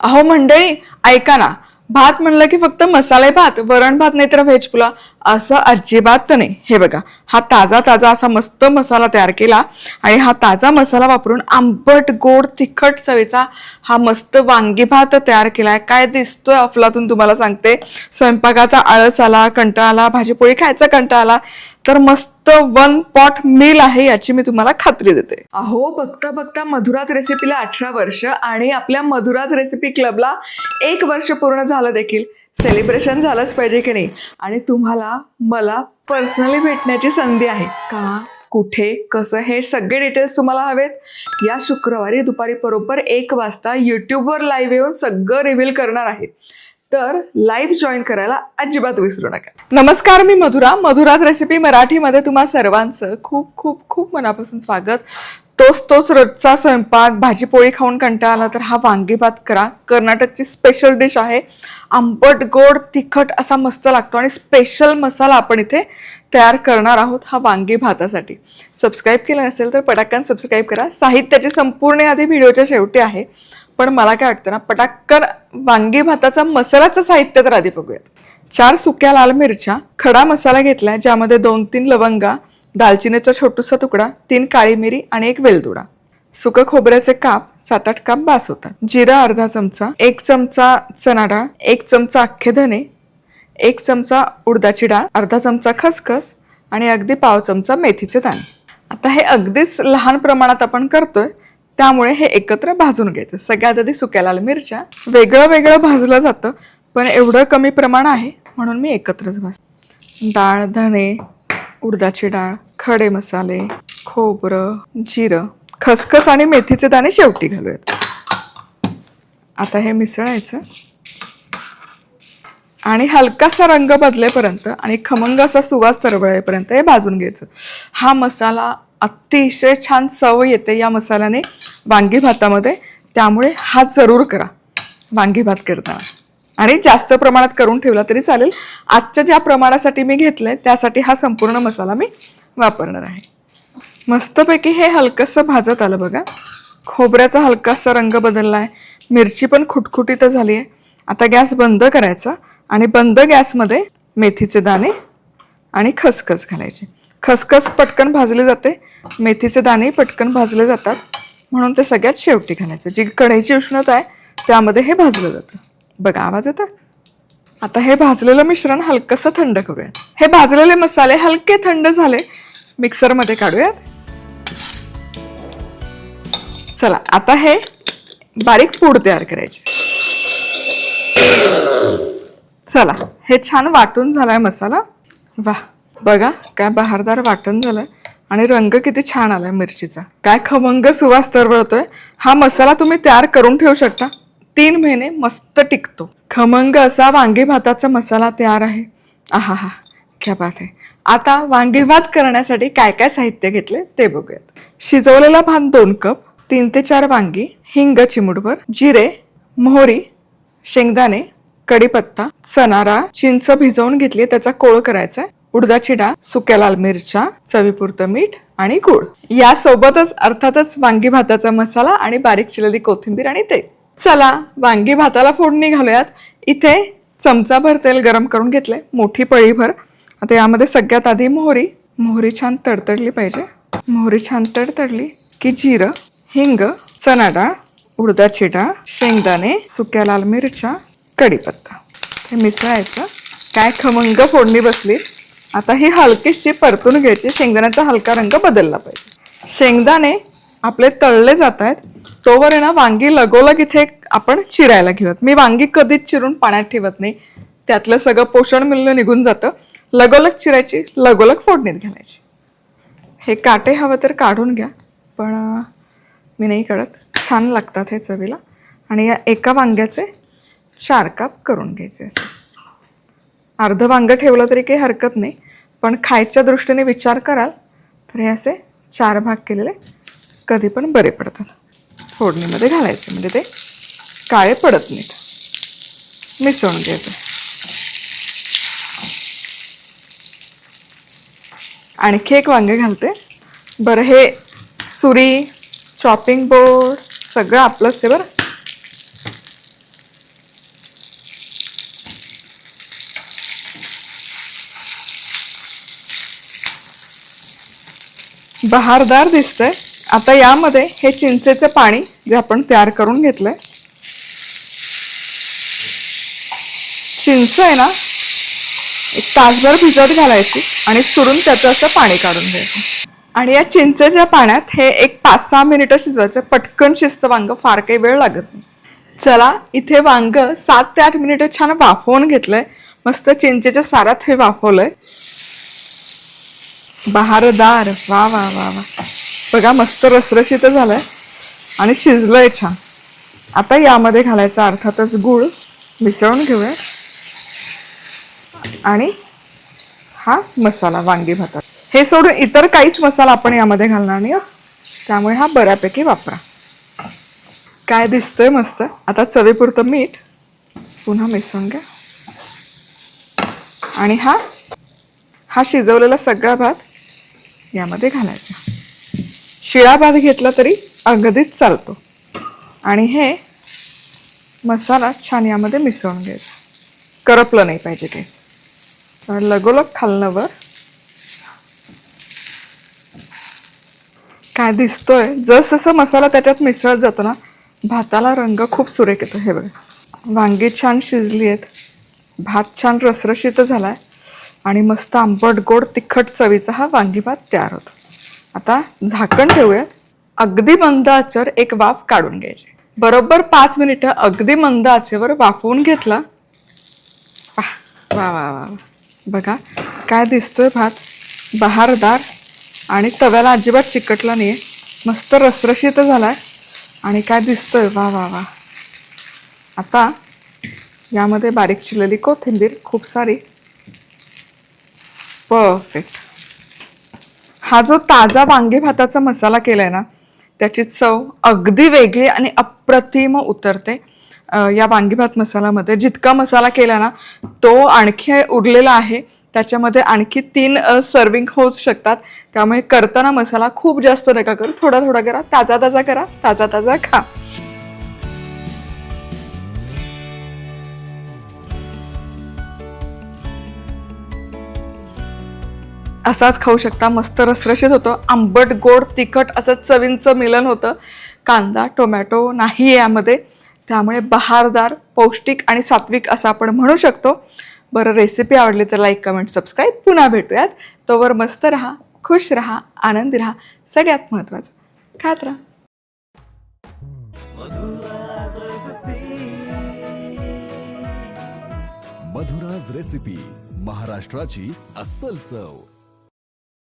अहो मंडळी ऐका ना. भात म्हणलं की फक्त मसाले भात वरण भात नाही तर व्हेज पुलाव. असं अजिबात नाही. हे बघा हा ताजा ताजा असा मस्त मसाला तयार केला आणि हा ताजा मसाला वापरून आंबट गोड तिखट चवीचा हा मस्त वांगी भात तयार आहे काय दिसतोय अफलातून तुम्हाला सांगते. स्वयंपाकाचा आळस आला कंटाळा आला भाजीपोळी खायचा कंटाळा आला तर मस्त वन पॉट मील आहे याची मी तुम्हाला खात्री देते. अहो बघता बघता मधुराज रेसिपीला अठरा वर्ष आणि आपल्या मधुराज रेसिपी क्लबला एक वर्ष पूर्ण झालं देखील. सेलिब्रेशन झालंच पाहिजे की नाही? आणि तुम्हाला मला पर्सनली भेटण्याची संधी आहे. का? कुठे कसं हे सगळे डिटेल्स तुम्हाला हवेत. या शुक्रवारी दुपारी बरोबर एक वाजता यूट्यूबवर लाईव्ह येऊन सगळं रिव्हील करणार आहे. तर लाईव्ह जॉईन करायला अजिबात विसरू नका. नमस्कार मी मधुरा. मधुराज रेसिपी मराठीमध्ये तुम्हा सर्वांचं खूप खूप खूप मनापासून स्वागत. तोच तोच रोजचा स्वयंपाक भाजीपोळी खाऊन कंटाळा आला तर हा वांगी भात करा. कर्नाटकची स्पेशल डिश आहे. आंबट गोड तिखट असा मस्त लागतो आणि स्पेशल मसाला आपण इथे तयार करणार आहोत हा वांगी भातासाठी. सबस्क्राईब केलं नसेल तर पटाकन सबस्क्राईब करा. साहित्याची संपूर्ण यादी व्हिडिओच्या शेवटी आहे. पण मला काय वाटतं ना पटाक्कन वांगी भाताचा मसाल्याचं साहित्य तर आधी बघूयात. चार सुक्या लाल मिरच्या खडा मसाला घेतला ज्यामध्ये दोन तीन लवंगा दालचिनीचा छोटूसा तुकडा तीन काळी मिरी आणि एक वेलदुडा. सुकं खोबऱ्याचे काप सात आठ काप बास होतात. जिरा अर्धा चमचा एक चमचा चणा डाळ एक चमचा अख्खे धने एक चमचा उडदाची डाळ अर्धा चमचा खसखस आणि अगदी पाव चमचा मेथीचे दाणे. आता हे अगदीच लहान प्रमाणात आपण करतोय त्यामुळे हे एकत्र भाजून घ्यायचं. सगळ्यात आधी सुक्या लाल मिरच्या. वेगळं वेगळं भाजलं जातं पण एवढं कमी प्रमाण आहे म्हणून मी एकत्रच भाज डाळ धणे उडदाची डाळ खडे मसाले खोबरं जिरं खसखस आणि मेथीचे दाणे शेवटी घालूयात. आता हे मिसळायचं. आणि हलकासा रंग बदलेपर्यंत आणि खमंग असा सुवास तरवळेपर्यंत हे भाजून घ्यायचं. हा मसाला अतिशय छान चव येते या मसाल्याने वांगी भातामध्ये. त्यामुळे हा जरूर करा वांगी भात करताना. आणि जास्त प्रमाणात करून ठेवला तरी चालेल. आजच्या ज्या प्रमाणासाठी मी घेतलं आहे त्यासाठी हा संपूर्ण मसाला मी वापरणार आहे. मस्तपैकी हे हलकंसं भाजत आलं बघा. खोबऱ्याचा हलकासा रंग बदलला आहे मिरची पण खुटखुटीत झाली आहे. आता गॅस बंद करायचा आणि बंद गॅसमध्ये मेथीचे दाणे आणि खसखस घालायचे. खसखस पटकन भाजले जाते. मेथीचे दाणे पटकन भाजले जातात. म्हणून ते सगळ्यात शेवटी घालायचं. जी कढईची उष्णता आहे त्यामध्ये हे भाजलं जातं. बघा आवाज येतं आता हे भाजलेलं मिश्रण हलकंसं थंड करूया. हे भाजलेले मसाले हलके थंड झाले मिक्सरमध्ये काढूयात. चला आता हे बारीक पूड तयार करायची. चला हे छान वाटून झालाय मसाला. वा बघा काय बहारदार वाटण झालंय. आणि रंग किती छान आलाय मिरचीचा. काय खमंग सुवास तरवळतोय हा मसाला तुम्ही तयार करून ठेवू शकता. तीन महिने मस्त टिकतो. खमंग असा वांगी भाताचा मसाला तयार आहे. आहा हा क्या बात आहे. आता वांगी भात करण्यासाठी काय काय साहित्य घेतले ते बघूयात. शिजवलेला भात दोन कप तीन ते चार वांगी हिंग चिमुटभर जिरे मोहरी शेंगदाणे कढीपत्ता सनारा चिंच भिजवून घेतली त्याचा कोळ करायचा उडदाची डाळ सुक्या लाल मिरच्या चवीपुरतं मीठ आणि गूळ. यासोबतच अर्थातच वांगी भाताचा मसाला आणि बारीक चिरलेली कोथिंबीर आणि ते चला वांगी भाताला फोडणी घालूयात. इथे चमचाभर तेल गरम करून घेतलंय. मोठी पळीभर आता यामध्ये सगळ्यात आधी मोहरी. मोहरी छान तडतडली पाहिजे. मोहरी छान तडतडली की जिरं हिंग चणा डाळ उडदाची डाळ शेंगदाणे सुक्या लाल मिरच्या कढीपत्ता. हे मिसळायचं. काय खमंग फोडणी बसली. आता ही हलकीशी परतून घ्यायची. शेंगदाण्याचा हलका रंग बदलला पाहिजे. शेंगदाणे आपले तळले जात आहेत तोवर आहे ना वांगी लगोलग इथे आपण चिरायला घेऊयात. मी वांगी कधीच चिरून पाण्यात ठेवत नाही. त्यातलं सगळं पोषण मिळणं निघून जातं. लगोलग चिरायची लगोलग फोडणीत घालायची. हे काटे हवं तर काढून घ्या पण मी नाही कळत छान लागतात हे चवीला. आणि या एका वांग्याचे चार काप करून घ्यायचे असे. अर्ध वांगं ठेवलं तरी काही हरकत नाही पण खायच्या दृष्टीने विचार कराल तर हे असे चार भाग केलेले कधी पण बरे पडतात. फोडणीमध्ये घालायचे म्हणजे ते काळे पडत नाहीत. मिसळून घ्यायचं. आणखी एक वांगे घालते. बरं हे सुरी चॉपिंग बोर्ड सगळं आपलंच आहे बरं. बहारदार दिसतंय. आता यामध्ये हे चिंचेचं पाणी जे आपण तयार करून घेतलंय. चिंच आहे ना एक तासभर भिजत घालायची आणि सुरून त्याचं असं पाणी काढून घ्यायचं. आणि या चिंचेच्या पाण्यात हे एक पाच सहा मिनिटं शिजवायचं. पटकन शिजतं वांग फार काही वेळ लागत नाही. चला इथे वांग सात ते आठ मिनिटं छान वाफवून घेतलंय. मस्त चिंचेच्या सारात हे वाफवलंय. बहारदार. वा वा वा वा. बघा मस्त रसरशीत झालंय. आणि शिजलंय छान. आता यामध्ये घालायचा अर्थातच गूळ. मिसळून घेऊया. आणि हा मसाला वांगी भातात हे सोडून इतर काहीच मसाला आपण यामध्ये घालणार नाही त्यामुळे हा बऱ्यापैकी वापरा. काय दिसतंय मस्त. आता चवीपुरतं मीठ पुन्हा मिसळून घ्या. आणि हा हा शिजवलेला सगळा भात यामध्ये घालायचा. शिळा भात घेतला तरी अगदीच चालतो. आणि हे मसाला छान यामध्ये मिसळून घ्यायचा. करपलं नाही पाहिजे काहीच लगोलग खालनावर काय दिसतोय? जसं मसाला त्याच्यात मिसळत जातो ना भाताला रंग खूप सुरेख येतो. हे बघा. वांगी छान शिजली आहेत. भात छान रसरशीत झालाय. आणि मस्त आंबट गोड तिखट चवीचा हा वांगी भात तयार होतो. आता झाकण ठेवूयात. अगदी मंद आचेवर एक वाफ काढून घ्यायची. बरोबर पाच मिनिटं अगदी मंद आचेवर वाफवून घेतला. वा वा वा वा. बघा काय दिसतोय भात? बहारदार आणि तव्याला अजिबात चिकटला नाही आहे मस्त रसरशीत झालाय. आणि काय दिसतोय? वा वा वा. आता यामध्ये बारीक चिरलेली कोथिंबीर खूप सारी. परफेक्ट हा जो ताजा वांगी भाताचा मसाला केला आहे ना त्याची चव अगदी वेगळी आणि अप्रतिम उतरते. या वांगी भात मसाल्यामध्ये जितका मसाला केला ना तो आणखी उरलेला आहे. त्याच्यामध्ये आणखी तीन सर्विंग होऊ शकतात. त्यामुळे करताना मसाला खूप जास्त नका करू. थोडा थोडा करा. ताजा ताजा करा. ताजा ताजा खा. असाच खाऊ शकता. मस्त रसरशीत होतं. आंबट गोड तिखट असं चवींचं मिलन होतं. कांदा टोमॅटो नाही यामध्ये. त्यामुळे बहारदार पौष्टिक आणि सात्विक असं आपण म्हणू शकतो. बरं रेसिपी आवडली तर लाईक कमेंट सबस्क्राईब पुन्हा भेटूयात. तोवर मस्त राहा खुश राहा आनंदी राहा. सगळ्यात महत्त्वाचं खात राहा. मधुराज रेसिपी महाराष्ट्राची अस्सल चव.